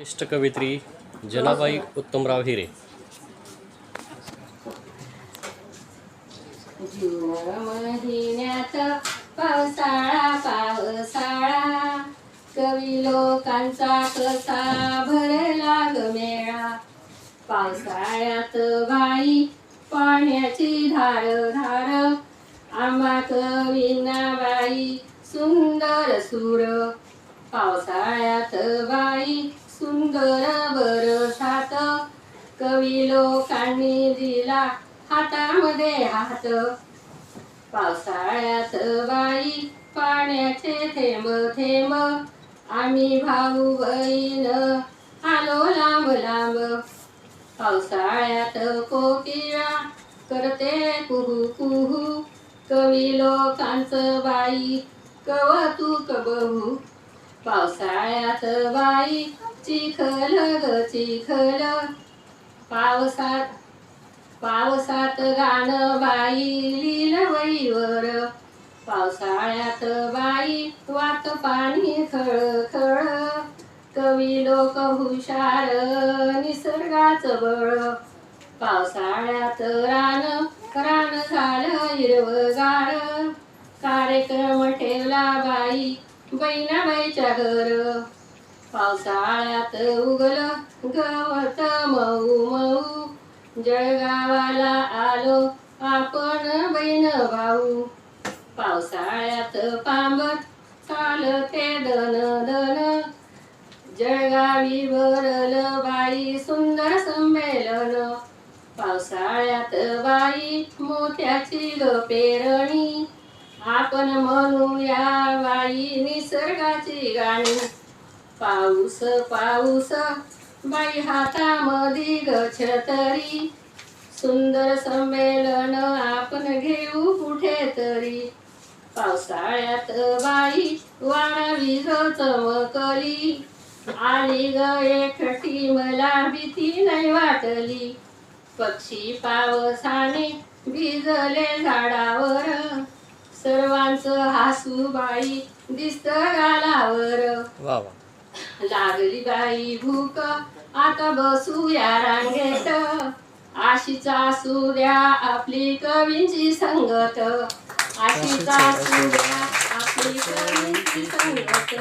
ज्येष्ठ कवित्री जनाबाई उत्तमराव हिरे. महिन्यात पावसाळा पावसाळा कवी लोकांचा कसा भरला गमेळा मेळा पावसाळ्यात बाई पाण्याची धार धार आम्हा कवीना बाई सुंदर सूर. पावसाळ्यात बाई सुंदर बरसात कवी लोकांनी दिला हातामध्ये हात. पावसाळ्यात बाई पाण्याचे थेंब थेंब. आम्ही भाऊ बहीण आलो लांब लांब. पावसाळ्यात कोकिळा करते कुहू कुहू. कवी लोकांचं बाई कवतुक बहु. पावसाळ्यात बाई चिखल ग चिखल पावसात पावसात गाणं बाई लिलवईवर पावसाळ्यात बाई वाट पाणी खळ खळ कवी लोक हुशार निसर्गाचं बळ. पावसाळ्यात रान रान झालं हिरवगार. कार्यक्रम ठेवला बाई बहिणाबाईच्या घर. पावसाळ्यात उगल गवत मऊ मऊ. जळगावाला आलो आपण बहीण भाऊ. पावसाळ्यात पांबत चालते दन दन. जळगावी भरल बाई सुंदर संमेलन. पावसाळ्यात बाई मोत्याची ग पेरणी. आपण म्हणूया बाई निसर्गाची गाणी. पाऊस पाऊस बाई हातामध्ये ग छतरी सुंदर संमेलन आपण घेऊ कुठेतरी. पावसाळ्यात बाई वाढवी ग चमकली आली ग एकटी मला भीती नाही वाटली. पक्षी पावसाने भिजले झाडावर. सर्वांचं हासू बाई दिसत गालावर. वा वा. लागली बाई भूक. आता बसूया रांगेत. आशीच असू द्या आपली कवींची संगत. आशीच असू द्या आपली कवींची संगत.